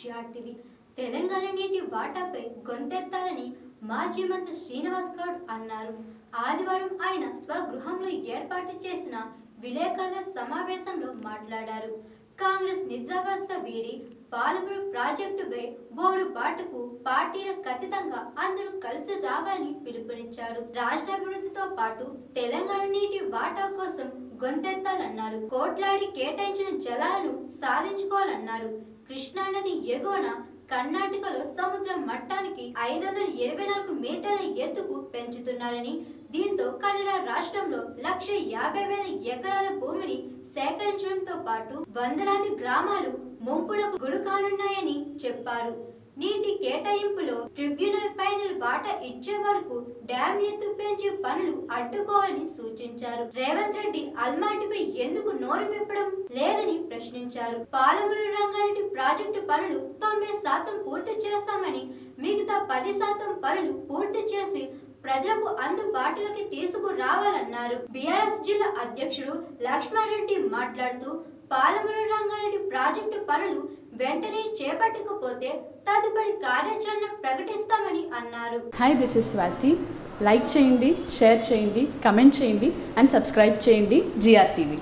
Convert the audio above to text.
GRTV Telangana నీటి వాటాపై గొంతెత్తాలని మాజీ మంత్రి శ్రీనివాస్ గౌడ్ అన్నారు. ఆదివారం ఆయన స్వగృహంలో ఏర్పాటు చేసిన విలేకరుల సమావేశంలో మాట్లాడారు. కాంగ్రెస్ నిద్రావస్థ వీడి పాలమూరు ప్రాజెక్టుపై బోరు బాటకు పార్టీలకు ఖచ్చితంగా అందరూ కలిసి రావాలని పిలుపునిచ్చారు. రాష్ట్ర అభివృద్ధితో పాటు తెలంగాణ నీటి వాటా కోసం గొంతెత్తాలన్నారు. కోట్లాడి కేటాయించిన జలాలను సాధించుకోవాలన్నారు. కృష్ణానది ఎగువన కర్ణాటకలో సముద్రం మట్టానికి ఐదు వందల ఇరవై నాలుగు మీటర్ల ఎత్తుకు పెంచుతున్నారని దీంతో కన్నడ రాష్ట్రంలో లక్ష యాభై వేల ఎకరాల భూమిని సేకరించడంతో పాటు వందలాది గ్రామాలు ముంపులకు గురి కానున్నాయని చెప్పారు. నీటి కేటాయింపులో ట్రిబ్యునల్ ఫైనల్ వాటా ఇచ్చే వరకు డ్యామ్ ఎత్తు పెంచే పనులు అడ్డుకోవాలని సూచించారు. రేవంత్ రెడ్డి అల్మాటిపై ఎందుకు నోరు విప్పడం లేదని ప్రశ్నించారు. పాలమూరు రంగారెడ్డి ప్రాజెక్టు పనులు తొంభై శాతం పూర్తి చేస్తామని మిగతా పది శాతం పనులు పూర్తి చేసి ప్రజలకు అందుబాటులోకి తీసుకురావాలన్నారు. బీఆర్ఎస్ జిల్లా అధ్యక్షుడు లక్ష్మారెడ్డి మాట్లాడుతూ పాలమూరు రంగారెడ్డి ప్రాజెక్టు పనులు వెంటనే చేపట్టకపోతే తదుపరి కార్యాచరణ ప్రకటిస్తామని అన్నారు. Hi this is Swathi like చేయండి షేర్ చేయండి కమెంట్ చేయండి అండ్ సబ్స్క్రైబ్ చేయండి జిఆర్ టీవీ